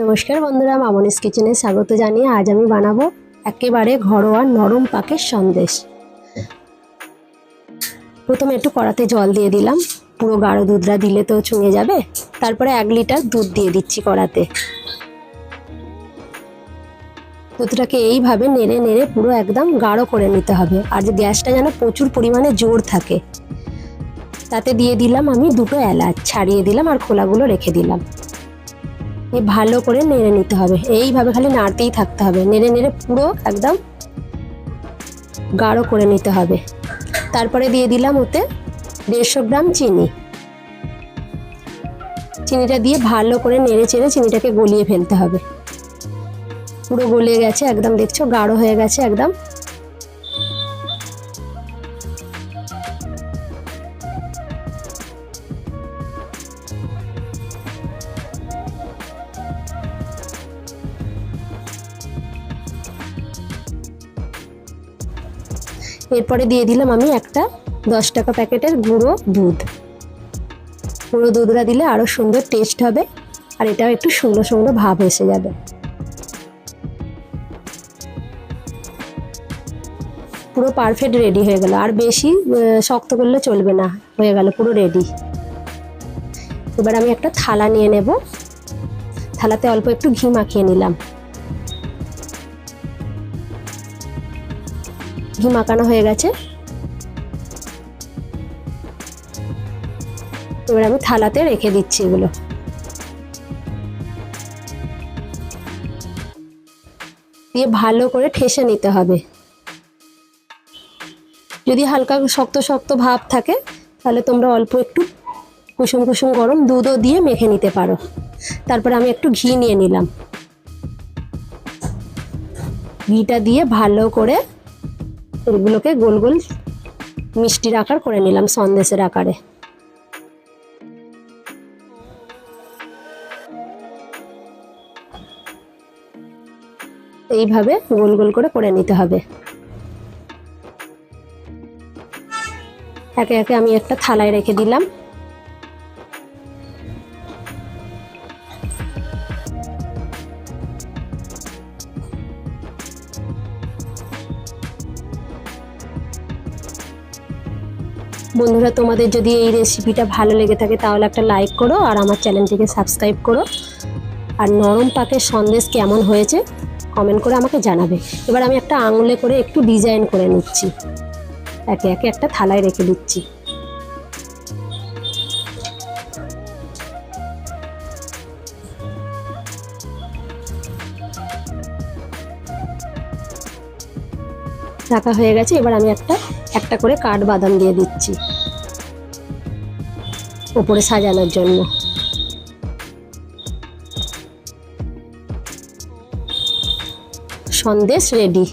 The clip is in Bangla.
নমস্কার বন্ধুরা, মামনিস কিচেনে স্বাগত জানিয়ে আজ আমি বানাবো একেবারে ঘরোয়া নরম পাকের সন্দেশ। প্রথমে একটু কড়াতে জল দিয়ে দিলাম, পুরো গাঢ় দুধটা দিলে তো চুঙে যাবে। তারপরে এক লিটার দুধ দিয়ে দিচ্ছি কড়াতে। দুধটাকে এইভাবে নেড়ে নেড়ে পুরো একদম গাঢ় করে নিতে হবে, আর যে গ্যাসটা যেন প্রচুর পরিমাণে জোর থাকে, তাতে দিয়ে দিলাম আমি দুটো এলাচ, ছাড়িয়ে দিলাম আর খোলাগুলো রেখে দিলাম। ভালো করে নেড়ে নিতে হবে। এইভাবে খালি নাড়তেই থাকতে হবে। নেড়ে নেড়ে পুরো একদম গাঢ় করে নিতে হবে। তারপরে দিয়ে দিলাম ওতে দেড়শো গ্রাম চিনি। চিনিটা দিয়ে ভালো করে নেড়ে চেড়ে চিনিটাকে গলিয়ে ফেলতে হবে। পুরো গলিয়ে গেছে, একদম দেখছ, গাঢ় হয়ে গেছে, একদম এরপরে দিয়ে দিলাম আমি একটা দশ টাকা প্যাকেটের গুঁড়ো দুধ। গুঁড়ো দুধটা দিলে আরও সুন্দর টেস্ট হবে আর এটাও একটু শুকনো শুকনো ভাব এসে যাবে। পুরো পারফেক্ট রেডি হয়ে গেল। আর বেশি শক্ত করলে চলবে না, হয়ে গেল পুরো রেডি এবার আমি একটা থালা নিয়ে নেব। থালাতে অল্প একটু ঘি মাখিয়ে নিলাম। ঘি মাখানো হয়ে গেছে। এবার আমি থালাতে রেখে দিচ্ছি এগুলো। দিয়ে ভালো করে ঠেসে নিতে হবে। যদি হালকা শক্ত শক্ত ভাব থাকে, তাহলে তোমরা অল্প একটু কুসুম কুসুম গরম দুধও দিয়ে মেখে নিতে পারো। তারপরে আমি একটু ঘি নিয়ে নিলাম। ঘিটা দিয়ে ভালো করে এগুলোকে গোল গোল মিষ্টির আকার করে নিলাম সন্দেশের আকারে। এইভাবে গোল গোল করে করে নিতে হবে। একে একে আমি একটা থালায় রেখে দিলাম। বন্ধুরা, তোমাদের যদি এই রেসিপিটা ভালো লেগে থাকে, তাহলে একটা লাইক করো আর আমার চ্যানেলটিকে সাবস্ক্রাইব করো। আর নরম পাকের সন্দেশ কেমন হয়েছে কমেন্ট করে আমাকে জানাবে। এবার আমি একটা আঙুলে করে একটু ডিজাইন করে নিচ্ছি। একে একে একটা থালায় রেখে দিচ্ছি। রাখা হয়ে গেছে, এবার আমি একটা একটা করে কাঠ বাদাম দিয়ে দিচ্ছি। উপরে সাজানোর জন্য। সন্দেশ রেডি।